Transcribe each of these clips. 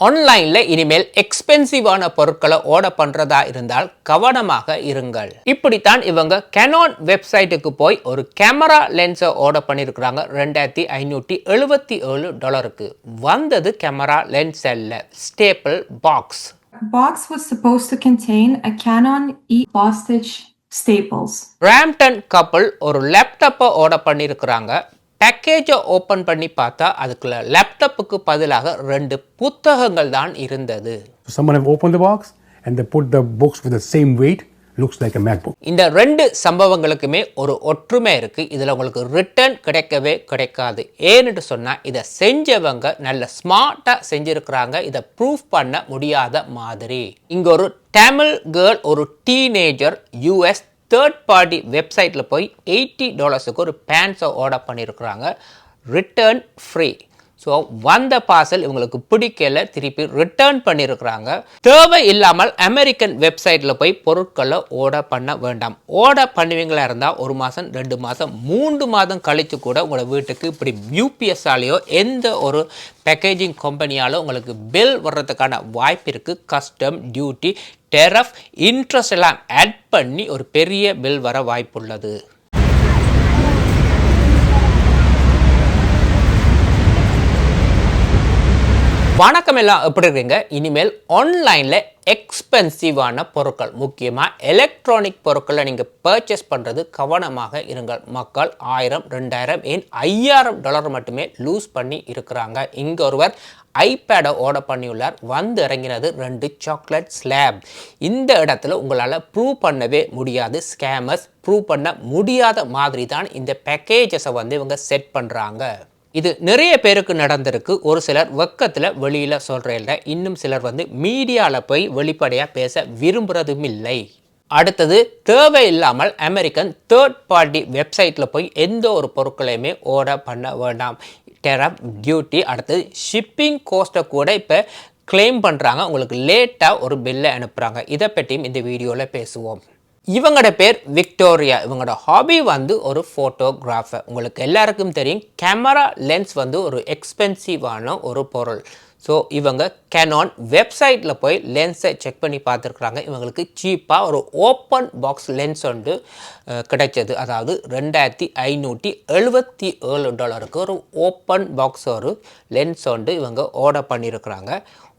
ஆன்லைனில் இனிமேல் எக்ஸ்பென்சிவான பொருட்களை ஆர்டர் பண்ணுறதா இருந்தால் கவனமாக இருங்கள். இப்படித்தான் இவங்க கெனான் வெப்சைட்டுக்கு போய் ஒரு கேமரா லென்ஸை ஆர்டர் பண்ணியிருக்கிறாங்க ரெண்டாயிரத்தி ஐநூற்றி எழுபத்தி ஏழு டாலருக்கு வந்தது கேமரா லென்ஸ் அல்ல staple box box was supposed to contain a Canon E Bostitch staples. Brampton கப்பல் ஒரு லேப்டாப்பை ஆர்டர் பண்ணியிருக்கிறாங்க பேக்கேஜை ஓப்பன் பண்ணி பார்த்தா அதுக்குள்ள லேப்டாப்புக்கு பதிலாக ரெண்டு புத்தகங்கள் தான் இருந்தது. So someone have opened the box and they put the books with the same weight, looks like a MacBook. இந்த ரெண்டு சம்பவங்களுக்குமே ஒரு ஒற்றுமை இருக்கு. இதுல உங்களுக்கு ரிட்டர்ன் கிடைக்கவே கிடைக்காது. ஏன்னு சொன்னா இதை செஞ்சவங்க நல்ல ஸ்மார்ட்டா செஞ்சிருக்கிறாங்க. இதை ப்ரூஃப் பண்ண முடியாத மாதிரி. இங்க ஒரு தமிழ் கேர்ள் ஒரு டீனேஜர் யூஎஸ் தேர்ட் பார்ட்டி வெப்சைட்டில் போய் எயிட்டி டாலர்ஸுக்கு ஒரு பேண்ட்ஸை ஆர்டர் பண்ணியிருக்கிறாங்க ரிட்டர்ன் ஃப்ரீ ஸோ வந்த பார்சல் இவங்களுக்கு பிடிக்கல திருப்பி ரிட்டர்ன் பண்ணியிருக்கிறாங்க தேவை இல்லாமல் அமெரிக்கன் வெப்சைட்டில் போய் பொருட்களை ஓட பண்ண வேண்டாம். ஓட பண்ணுவீங்களா இருந்தால் ஒரு மாதம் ரெண்டு மாதம் மூன்று மாதம் கழித்து கூட உங்களோட வீட்டுக்கு இப்படி யூபிஎஸ்ஸாலேயோ எந்த ஒரு பேக்கேஜிங் கம்பெனியாலோ உங்களுக்கு பில் வர்றதுக்கான வாய்ப்பு இருக்குது கஸ்டம் டியூட்டி டெரஃப் இன்ட்ரெஸ்ட் எல்லாம் ஆட் பண்ணி ஒரு பெரிய பில் வர வாய்ப்புள்ளது வணக்கம் எல்லாம் எப்படி இருக்கீங்க? இனிமேல் ஆன்லைனில் எக்ஸ்பென்சிவான பொருட்கள் முக்கியமாக எலக்ட்ரானிக் பொருட்களை நீங்கள் பர்ச்சேஸ் பண்ணுறது கவனமாக இருங்கள். மக்கள் ஆயிரம் ரெண்டாயிரம் ஏன் ஐயாயிரம் டாலர் மட்டுமே லூஸ் பண்ணி இருக்கிறாங்க. இங்கே ஒருவர் ஐபேடை ஓட பண்ணியுள்ளார். வந்து இறங்கினது ரெண்டு சாக்லேட் ஸ்லாப் இந்த இடத்துல உங்களால் ப்ரூவ் பண்ணவே முடியாது. ஸ்கேமர்ஸ் ப்ரூவ் பண்ண முடியாத மாதிரி தான் இந்த பேக்கேஜஸை வந்து இவங்க செட் பண்ணுறாங்க இது நிறைய பேருக்கு நடந்திருக்கு. ஒரு சிலர் வெக்கத்தில் வெளியில் சொல்கிறதில்ல இன்னும் சிலர் வந்து மீடியாவில் போய் வெளிப்படையாக பேச விரும்புகிறதும் இல்லை அடுத்தது தேவையில்லாமல் அமெரிக்கன் தேர்ட் பார்ட்டி வெப்சைட்டில் போய் எந்த ஒரு பொருட்களையுமே ஓட பண்ண வேண்டாம். டெரப் டியூட்டி அடுத்தது ஷிப்பிங் கோஸ்ட்டை கூட இப்போ கிளைம் பண்ணுறாங்க உங்களுக்கு லேட்டாக ஒரு பில்லை அனுப்புகிறாங்க இதை பற்றியும் இந்த வீடியோவில் பேசுவோம். இவங்களோட பேர் விக்டோரியா. இவங்களோட ஹாபி வந்து ஒரு ஃபோட்டோகிராஃபர் உங்களுக்கு எல்லாருக்கும் தெரியும் கேமரா லென்ஸ் வந்து ஒரு எக்ஸ்பென்சிவான ஒரு பொருள். ஸோ இவங்க கேனான் வெப்சைட்டில் போய் லென்ஸை செக் பண்ணி பார்த்துருக்குறாங்க. இவங்களுக்கு சீப்பாக ஒரு ஓப்பன் பாக்ஸ் லென்ஸ் வந்து கிடைச்சது. அதாவது ரெண்டாயிரத்தி ஐநூற்றி எழுபத்தி ஏழு டாலருக்கு ஒரு ஓப்பன் பாக்ஸ் ஒரு லென்ஸ் வந்து இவங்க ஆர்டர் பண்ணியிருக்கிறாங்க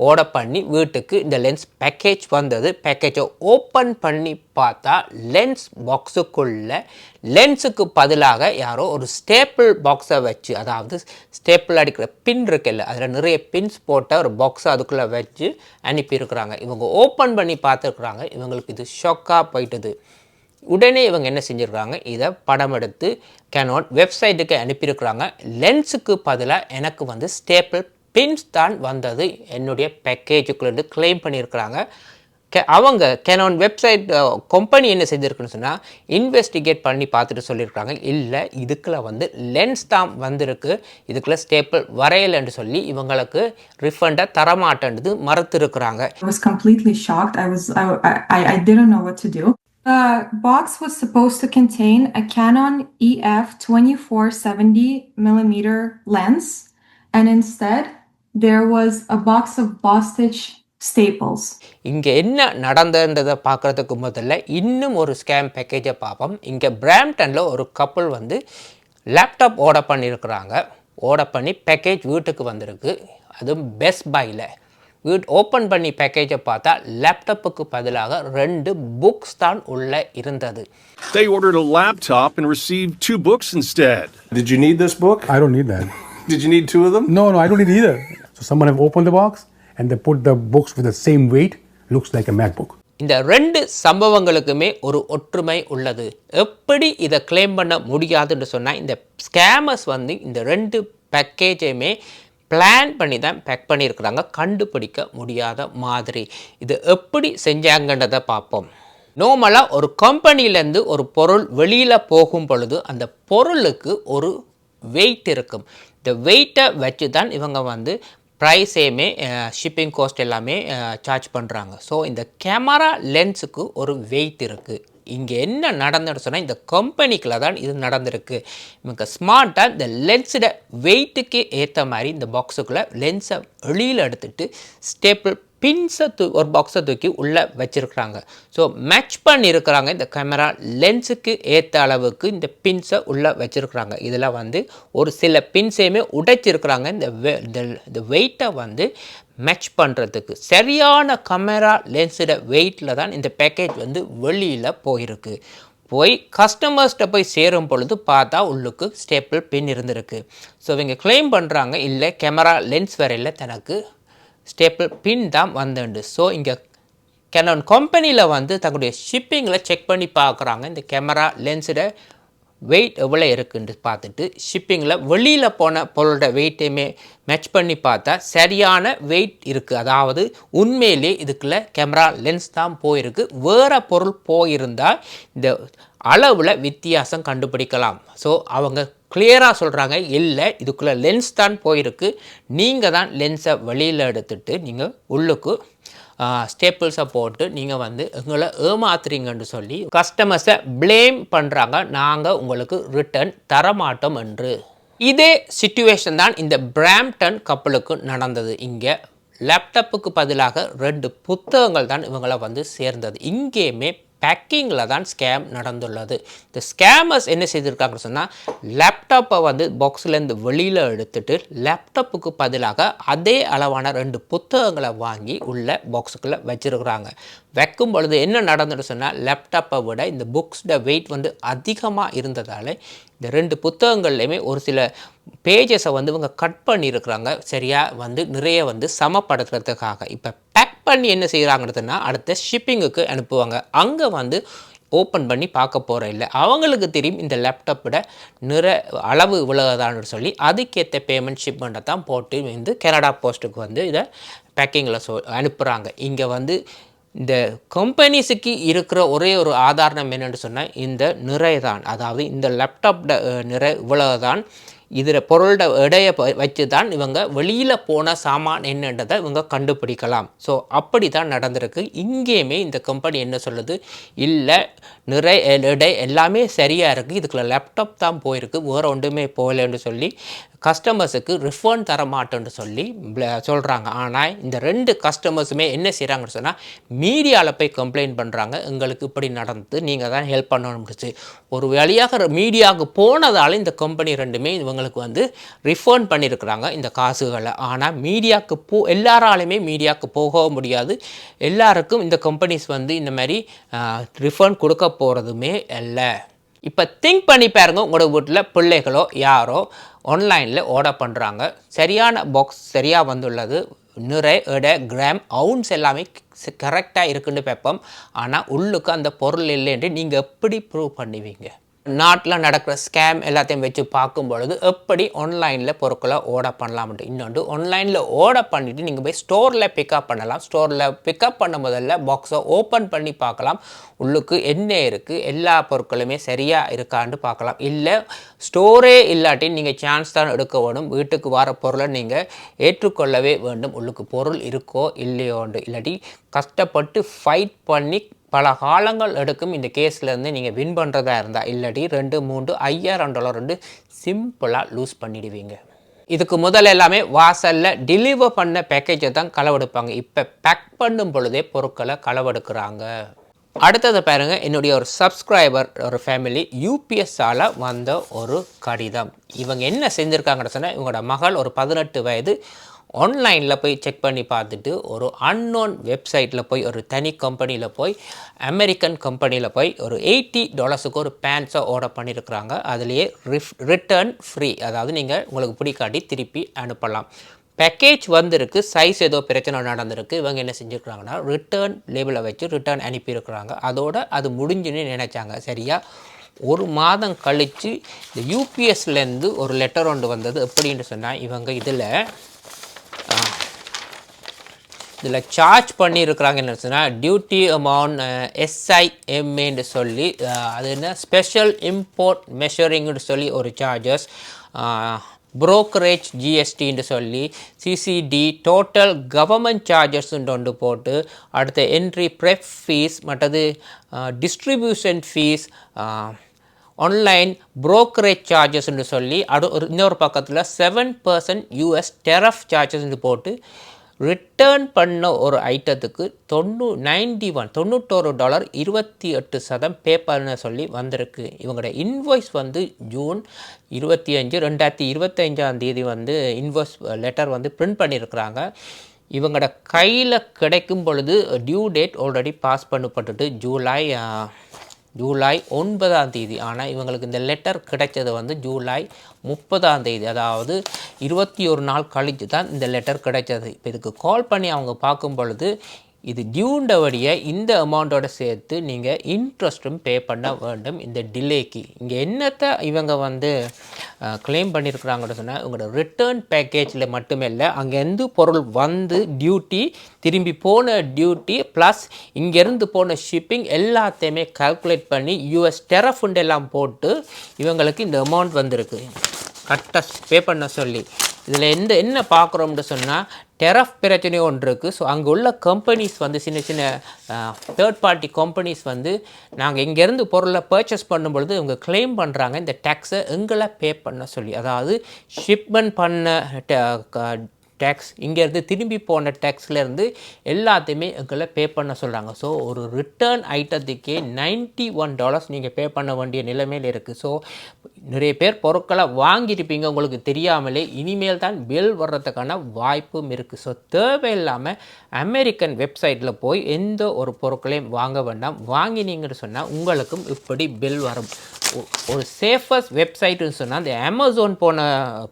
ஆர்டர் பண்ணி வீட்டுக்கு இந்த லென்ஸ் பேக்கேஜ் வந்தது. பேக்கேஜை ஓப்பன் பண்ணி பார்த்தா லென்ஸ் பாக்ஸுக்குள்ள லென்ஸுக்கு பதிலாக யாரோ ஒரு ஸ்டேப்பிள் பாக்ஸை வச்சு அதாவது ஸ்டேப்பிள் அடிக்கிற பின் இருக்குல்ல அதில் நிறைய பின்ஸ் போட்ட ஒரு பாக்ஸை அதுக்குள்ளே வச்சு அனுப்பியிருக்கிறாங்க. இவங்க ஓப்பன் பண்ணி பார்த்துருக்குறாங்க. இவங்களுக்கு இது ஷாக்காக போயிட்டுது. உடனே இவங்க என்ன செஞ்சுருக்காங்க இதை படம் எடுத்து கேனாட் வெப்சைட்டுக்கு அனுப்பியிருக்கிறாங்க. லென்ஸுக்கு பதிலாக எனக்கு வந்து ஸ்டேப்பிள் பின்ஸ் தான் வந்தது. என்னுடைய பேக்கேஜுக்குள்ளேருந்து கிளைம் பண்ணியிருக்கிறாங்க. கே அவங்க கேனான் வெப்சைட் கம்பெனி என்ன செஞ்சுருக்குன்னு சொன்னால் இன்வெஸ்டிகேட் பண்ணி பார்த்துட்டு சொல்லியிருக்காங்க இல்லை இதுக்குள்ள வந்து லென்ஸ் தான் வந்திருக்கு. இதுக்குள்ள ஸ்டேப்பிள் வரையலைன்னு சொல்லி இவங்களுக்கு ரிஃபண்டை தரமாட்டேன்றது மறுத்துருக்குறாங்க. I was completely shocked. I was I, I, I didn't know what to do. The box was supposed to contain a Canon EF 2470 millimeter lens, and instead there was a box of Bostitch staples. இங்கே என்ன நடந்ததுன்றதை பார்க்குறதுக்கு முதல்ல இன்னும் ஒரு scam பேக்கேஜை பார்ப்போம் இங்கே பிராம்டனில் ஒரு கப்பல் வந்து லேப்டாப் ஆர்டர் பண்ணியிருக்கிறாங்க ஆர்டர் பண்ணி பேக்கேஜ் வீட்டுக்கு வந்திருக்கு அதுவும் பெஸ்ட் பையில் வீட் ஓப்பன் பண்ணி பேக்கேஜை பார்த்தா லேப்டாப்புக்கு பதிலாக ரெண்டு புக்ஸ் தான் உள்ளே இருந்தது They ordered a laptop and received two books instead. Did you need this book? I don't need that. Did you need two of them? No, no, I don't need either. So someone have opened the box and they put the books with the same weight, looks like a MacBook. இந்த ரெண்டு சம்பவங்களுக்குமே ஒரு ஒற்றுமை உள்ளது. எப்படி இதை claim பண்ண முடியாதுன்னு சொன்னால் இந்த ஸ்கேமர்ஸ் வந்து இந்த ரெண்டு பேக்கேஜையுமே பிளான் பண்ணி தான் பேக் பண்ணியிருக்கிறாங்க. கண்டுபிடிக்க முடியாத மாதிரி. இது எப்படி செஞ்சாங்கன்றதை பார்ப்போம். நார்மலாக ஒரு கம்பெனிலேருந்து ஒரு பொருள் வெளியில் போகும் பொழுது அந்த பொருளுக்கு ஒரு வெயிட் இருக்கும். இந்த வெயிட்டை வச்சு தான் இவங்க வந்து ப்ரைஸையுமே ஷிப்பிங் காஸ்ட் எல்லாமே சார்ஜ் பண்ணுறாங்க ஸோ இந்த கேமரா லென்ஸுக்கு ஒரு வெயிட் இருக்குது இங்கே என்ன நடந்துன்னு சொன்னால் இந்த கம்பெனிக்குள்ள தான் இது நடந்திருக்கு. இவங்க ஸ்மார்ட்டாக இந்த லென்ஸோட வெயிட்டுக்கு ஏற்ற மாதிரி இந்த பாக்ஸுக்குள்ளே லென்ஸை வெளியில் எடுத்துகிட்டு ஸ்டேப்பிள் பின்ஸை தூ ஒரு பாக்ஸை தூக்கி உள்ளே வச்சுருக்குறாங்க. ஸோ மேட்ச் பண்ணியிருக்கிறாங்க இந்த கேமரா லென்ஸுக்கு ஏற்ற அளவுக்கு இந்த பின்ஸை உள்ளே வச்சுருக்குறாங்க. இதில் வந்து ஒரு சில பின்ஸையுமே உடைச்சிருக்கிறாங்க. இந்த வெ இந்த இந்த வெயிட்டை வந்து மேட்ச் பண்ணுறதுக்கு சரியான கேமரா லென்ஸோட வெயிட்டில் தான் இந்த பேக்கேஜ் வந்து வெளியில் போயிருக்கு. போய் கஸ்டமர்ஸ்கிட்ட போய் சேரும் பொழுது பார்த்தா உள்ளுக்கு ஸ்டேப்பிள் பின் இருந்திருக்கு. ஸோ இவங்க க்ளைம் பண்ணுறாங்க இல்லை கேமரா லென்ஸ் வரையில் தனக்கு ஸ்டேப்பிள் பின் தான் வந்துண்டு ஸோ இங்கே கேனான் கம்பெனியில் வந்து தங்களுடைய ஷிப்பிங்கில் செக் பண்ணி பார்க்குறாங்க. இந்த கேமரா லென்ஸோட வெயிட் எவ்வளோ இருக்குன்னு பார்த்துட்டு ஷிப்பிங்கில் வெளியில் போன பொருளோட வெயிட்டையுமே மேட்ச் பண்ணி பார்த்தா சரியான வெயிட் இருக்குது அதாவது உண்மையிலே இதுக்குள்ள கேமரா லென்ஸ் தான் போயிருக்கு. வேறு பொருள் போயிருந்தால் இந்த அளவில் வித்தியாசம் கண்டுபிடிக்கலாம். ஸோ அவங்க கிளியராக சொல்கிறாங்க இல்லை இதுக்குள்ளே லென்ஸ் தான் போயிருக்கு. நீங்கள் தான் லென்ஸை வெளியில் எடுத்துட்டு நீங்கள் உள்ளுக்கு ஸ்டேப்பிள்ஸை போட்டு நீங்கள் வந்து எங்களை ஏமாத்துறீங்கன்னு சொல்லி கஸ்டமர்ஸை ப்ளேம் பண்ணுறாங்க நாங்கள் உங்களுக்கு ரிட்டர்ன் தரமாட்டோம் என்று. இதே சுச்சுவேஷன் தான் இந்த பிராம்டன் கப்பலுக்கு நடந்தது. இங்கே லேப்டாப்புக்கு பதிலாக ரெண்டு புத்தகங்கள் தான் இவங்களை வந்து சேர்ந்தது. இங்கேயுமே பேக்கிங்கில் தான் ஸ்கேம் நடந்துள்ளது. இந்த ஸ்கேமர்ஸ் என்ன செய்திருக்காங்கன்னு சொன்னால் லேப்டாப்பை வந்து பாக்ஸ்லேருந்து வெளியில் எடுத்துட்டு லேப்டாப்புக்கு பதிலாக அதே அளவான ரெண்டு புத்தகங்களை வாங்கி உள்ள பாக்ஸுக்குள்ளே வச்சுருக்குறாங்க. வைக்கும் பொழுது என்ன நடந்துன்னு சொன்னால் லேப்டாப்பை விட இந்த புக்ஸோட வெயிட் வந்து அதிகமாக இருந்ததால் இந்த ரெண்டு புத்தகங்கள்லையுமே ஒரு சில பேஜஸை வந்து இவங்க கட் பண்ணியிருக்கிறாங்க. சரியாக வந்து நிறைய வந்து சமப்படுத்துறதுக்காக. இப்போ பேக் பண்ணி என்ன செய்கிறாங்கிறதுனா அடுத்த ஷிப்பிங்குக்கு அனுப்புவாங்க. அங்கே வந்து ஓப்பன் பண்ணி பார்க்க போகிற இல்லை. அவங்களுக்கு தெரியும் இந்த லேப்டாப்போட நிற அளவு இவ்வளோதான்னு சொல்லி. அதுக்கேற்ற பேமெண்ட் ஷிப்மெண்ட்டை தான் போட்டு வந்து கனடா போஸ்ட்டுக்கு வந்து இதை பேக்கிங்கில் சொ அனுப்புகிறாங்க இங்கே வந்து இந்த கம்பெனிஸுக்கு இருக்கிற ஒரே ஒரு ஆதாரம் என்னென்னு சொன்னால் இந்த நிறை தான். அதாவது இந்த லேப்டாப்போட நிறை இவ்வளவுதான். இதில் பொருளோட எடையை ப- வச்சு தான் இவங்க வெளியில் போன சாமான் என்னன்றதை இவங்க கண்டுபிடிக்கலாம். ஸோ அப்படி தான் நடந்திருக்கு. இங்கேயுமே இந்த கம்பெனி என்ன சொல்லுது? இல்லை நிறை எடை எல்லாமே சரியாக இருக்குது இதுக்குள்ள லேப்டாப் தான் போயிருக்கு. வேறு ஒன்றுமே போகலன்னு சொல்லி கஸ்டமர்ஸுக்கு ரிஃபண்ட் தர மாட்டேன்னு சொல்லி சொல்கிறாங்க ஆனால் இந்த ரெண்டு கஸ்டமர்ஸுமே என்ன செய்கிறாங்கன்னு சொன்னால் மீடியாவில் போய் கம்ப்ளைண்ட் பண்ணுறாங்க எங்களுக்கு இப்படி நடந்து நீங்கள் தான் ஹெல்ப் பண்ணணும்னுச்சு ஒரு வழியாக மீடியாவுக்கு போனதால இந்த கம்பெனி ரெண்டுமே இவங்களுக்கு வந்து ரிஃபண்ட் பண்ணியிருக்கிறாங்க இந்த காசுகளை. ஆனால் மீடியாவுக்கு போ எல்லாராலையுமே மீடியாவுக்கு போகவும் முடியாது. எல்லாருக்கும் இந்த கம்பெனிஸ் வந்து இந்த மாதிரி ரிஃபண்ட் கொடுக்க போகிறதுமே இல்லை. இப்போ திங்க் பண்ணி பாருங்க உங்களோட வீட்டில் பிள்ளைகளோ யாரோ ஆன்லைனில் ஆர்டர் பண்ணுறாங்க சரியான பாக்ஸ் சரியாக வந்துள்ளது. நிறை எடை கிராம் அவுன்ஸ் எல்லாமே கரெக்டாக இருக்குன்னு பார்ப்போம் ஆனால் உள்ளுக்கு அந்த பொருள் இல்லைன்ட்டு நீங்கள் எப்படி ப்ரூவ் பண்ணுவீங்க? நாட்டில் நடக்கிற ஸ்கேம் எல்லாத்தையும் வச்சு பார்க்கும் பொழுது எப்படி ஆன்லைனில் பொருட்களை ஓட பண்ணலாம்ட்டு இன்னொன்று ஆன்லைனில் ஓட பண்ணிவிட்டு நீங்கள் போய் ஸ்டோரில் பிக்கப் பண்ணலாம். ஸ்டோரில் பிக்கப் பண்ண முதல்ல பாக்ஸை ஓப்பன் பண்ணி பார்க்கலாம். உள்ளுக்கு என்ன இருக்குது எல்லா பொருட்களுமே சரியாக இருக்கான்னு பார்க்கலாம். இல்லை ஸ்டோரே இல்லாட்டி நீங்கள் சான்ஸ் தான் எடுக்க வேணும். வீட்டுக்கு வர பொருளை நீங்கள் ஏற்றுக்கொள்ளவே வேண்டும். உள்ளுக்கு பொருள் இருக்கோ இல்லையோண்டு இல்லாட்டி கஷ்டப்பட்டு ஃபைட் பண்ணி பல காலங்கள் எடுக்கும் இந்த கேஸ்லேருந்து நீங்கள் வின் பண்ணுறதா இருந்தால் இல்லாட்டி ரெண்டு மூன்று ஐயாயிரம் டாலர் ரெண்டு சிம்பிளாக லூஸ் பண்ணிடுவீங்க. இதுக்கு முதல்ல எல்லாமே வாசலில் டெலிவர் பண்ண பேக்கேஜை தான் களவெடுப்பாங்க. இப்போ பேக் பண்ணும் பொழுதே பொருட்களை களவெடுக்கிறாங்க. அடுத்தது பாருங்கள் என்னுடைய ஒரு சப்ஸ்கிரைபர் ஒரு ஃபேமிலி யூபிஎஸ்ஸால் வந்த ஒரு கடிதம். இவங்க என்ன செஞ்சுருக்காங்கன்னு சொன்னால் இவங்களோட மகள் ஒரு பதினெட்டு வயது ஆன்லைனில் போய் செக் பண்ணி பார்த்துட்டு ஒரு அன்னோன் வெப்சைட்டில் போய் ஒரு தனி கம்பெனியில் போய் அமெரிக்கன் கம்பெனியில் போய் ஒரு எயிட்டி டாலர்ஸுக்கு ஒரு பேண்ட்ஸை ஆர்டர் பண்ணியிருக்கிறாங்க அதுலேயே ரிஃப் ரிட்டர்ன் ஃப்ரீ அதாவது நீங்கள் உங்களுக்கு பிடிக்காட்டி திருப்பி அனுப்பலாம். பேக்கேஜ் வந்திருக்கு சைஸ் ஏதோ பிரச்சனை நடந்திருக்கு. இவங்க என்ன செஞ்சுருக்குறாங்கன்னா ரிட்டர்ன் லேபிளை வச்சு ரிட்டர்ன் அனுப்பியிருக்கிறாங்க. அதோட அது முடிஞ்சுன்னு நினச்சாங்க. சரியா? ஒரு மாதம் கழித்து இந்த யூபிஎஸ்லேருந்து ஒரு லெட்டர் ஒன்று வந்தது. எப்படின்னு சொன்னால் இவங்க இதில் இதில் சார்ஜ் பண்ணியிருக்கிறாங்க என்ன சொன்னால் டியூட்டி அமௌண்ட் எஸ்ஐஎம்ஏன்னு சொல்லி அது என்ன? ஸ்பெஷல் இம்போர்ட் மெஷரிங்னு சொல்லி ஒரு சார்ஜஸ் புரோக்கரேஜ் ஜிஎஸ்டின்னு சொல்லி சிசிடி டோட்டல் கவர்மெண்ட் சார்ஜஸ்ன்னு ஒன்று போட்டு அடுத்த என்ட்ரி ப்ரெப் ஃபீஸ் மற்றது டிஸ்ட்ரிபியூஷன் ஃபீஸ் ஆன்லைன் புரோக்கரேஜ் சார்ஜஸ்ன்னு சொல்லி அடு ஒரு இன்னொரு பக்கத்தில் செவன் பர்சன்ட் யூஎஸ் டெரஃப் சார்ஜஸ்ன்னு போட்டு ரிட்டர்ன் பண்ண ஒரு ஐட்டத்துக்கு தொண்ணூ நைன்டி ஒன் தொண்ணூற்றோரு டாலர் இருபத்தி எட்டு சதம் பே பண்ண சொல்லி வந்திருக்கு. இவங்களோட இன்வாய்ஸ் வந்து ஜூன் இருபத்தி அஞ்சு ரெண்டாயிரத்தி இருபத்தஞ்சாம் தேதி வந்து இன்வாய்ஸ் லெட்டர் வந்து பிரிண்ட் பண்ணியிருக்கிறாங்க. இவங்களோட கையில் கிடைக்கும் பொழுது டியூ டேட் ஆல்ரெடி பாஸ் பண்ணப்பட்டுட்டு ஜூலை ஜூலை ஒன்பதாம் தேதி. ஆனால் இவங்களுக்கு இந்த லெட்டர் கிடைச்சது வந்து ஜூலை முப்பதாம் தேதி. அதாவது இருபத்தி ஒரு நாள் கழித்து தான் இந்த லெட்டர் கிடைச்சது. இப்போ இதுக்கு கால் பண்ணி அவங்க பார்க்கும் பொழுது இது டியூண்டவடிய இந்த அமௌண்ட்டோட சேர்த்து நீங்கள் இன்ட்ரெஸ்ட்டும் பே பண்ண வேண்டும். இந்த டிலேக்கு இங்கே என்னத்தை இவங்க வந்து க்ளைம் பண்ணியிருக்கிறாங்கன்னு சொன்னால் உங்களோட ரிட்டர்ன் பேக்கேஜில் மட்டுமே இல்லை அங்கேருந்து பொருள் வந்து டியூட்டி திரும்பி போன டியூட்டி ப்ளஸ் இங்கேருந்து போன ஷிப்பிங் எல்லாத்தையுமே கால்குலேட் பண்ணி யூஎஸ் டெரஃபுண்ட் எல்லாம் போட்டு இவங்களுக்கு இந்த அமௌண்ட் வந்திருக்கு. கரெக்டாக பே பண்ண சொல்லி. இதில் எந்த என்ன பார்க்குறோம்னு சொன்னால் டெரஃப் பிரச்சனை ஒன்று இருக்குது ஸோ அங்கே உள்ள கம்பெனிஸ் வந்து சின்ன சின்ன தேர்ட் பார்ட்டி கம்பெனிஸ் வந்து நாங்கள் இங்கேருந்து பொருளை பர்ச்சேஸ் பண்ணும்பொழுது இவங்க கிளைம் பண்ணுறாங்க இந்த டேக்ஸை எங்களை பே பண்ண சொல்லி. அதாவது ஷிப்மெண்ட் பண்ண டேக்ஸ் இங்கேருந்து திரும்பி போன டேக்ஸ்லேருந்து எல்லாத்தையுமே எங்களை பே பண்ண சொல்கிறாங்க ஸோ ஒரு ரிட்டர்ன் ஐட்டத்துக்கே நைன்ட்டி ஒன் டாலர்ஸ் நீங்கள் பே பண்ண வேண்டிய நிலைமையில் இருக்குது ஸோ நிறைய பேர் பொருட்களை வாங்கியிருப்பீங்க உங்களுக்கு தெரியாமலே. இனிமேல் தான் பில் வர்றதுக்கான வாய்ப்பும் இருக்குது ஸோ தேவையில்லாமல் அமெரிக்கன் வெப்சைட்டில் போய் எந்த ஒரு பொருட்களையும் வாங்க வேண்டாம். வாங்கினீங்கன்னு சொன்னால் உங்களுக்கும் இப்படி பில் வரும். ஒரு சேஃபஸ்ட் வெப்சைட்டுன்னு சொன்னால் அந்த அமேசான் போன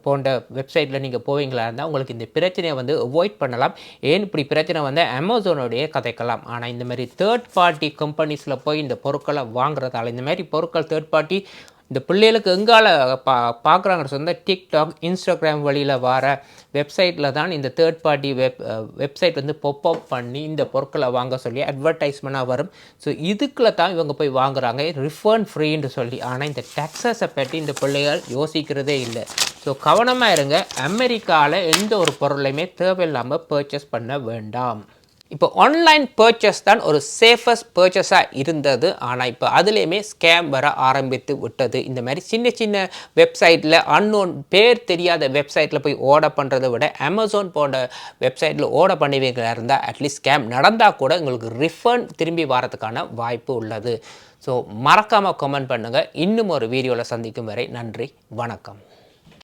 போன்ற வெப்சைட்டில் நீங்கள் போவீங்களா இருந்தால் உங்களுக்கு இந்த பிரச்சனையை வந்து அவாய்ட் பண்ணலாம். ஏன் இப்படி பிரச்சனை வந்து அமேசானோடைய கதைக்கலாம். ஆனால் இந்த மாதிரி தேர்ட் பார்ட்டி கம்பெனிஸில் போய் இந்த பொருட்களை வாங்குறதால இந்த மாதிரி பொருட்கள் தேர்ட் பார்ட்டி இந்த பிள்ளைகளுக்கு எங்கால பா பார்க்குறாங்கன்னு சொன்னால் டிக்டாக் இன்ஸ்டாகிராம் வழியில் வர வெப்சைட்டில் தான் இந்த தேர்ட் பார்ட்டி வெப் வெப்சைட் வந்து பொப்அப் பண்ணி இந்த பொருட்களை வாங்க சொல்லி அட்வர்டைஸ்மெண்ட்டாக வரும். ஸோ இதுக்குள்ள தான் இவங்க போய் வாங்குறாங்க. ரிஃபண்ட் ஃப்ரீன்னு சொல்லி. ஆனால் இந்த டேக்ஸஸை பற்றி இந்த பிள்ளைகள் யோசிக்கிறதே இல்லை. ஸோ கவனமாக இருங்க. அமெரிக்காவில் எந்த ஒரு பொருளையுமே தேவையில்லாமல் பர்ச்சேஸ் பண்ண வேண்டாம். இப்போ ஆன்லைன் பர்ச்சேஸ் தான் ஒரு சேஃபஸ்ட் பர்ச்சேஸாக இருந்தது. ஆனால் இப்போ அதுலேயுமே ஸ்கேம் வர ஆரம்பித்து விட்டது. இந்த மாதிரி சின்ன சின்ன வெப்சைட்டில் அன்னோன் பேர் தெரியாத வெப்சைட்டில் போய் ஓட பண்ணுறதை விட அமேசான் போன்ற வெப்சைட்டில் ஓட பண்ணுவீங்களா இருந்தால் அட்லீஸ்ட் ஸ்கேம் நடந்தால் கூட உங்களுக்கு ரிஃபண்ட் திரும்பி வரதுக்கான வாய்ப்பு உள்ளது. ஸோ மறக்காமல் கமெண்ட் பண்ணுங்கள் இன்னும் ஒரு வீடியோவில் சந்திக்கும் வரை நன்றி வணக்கம்.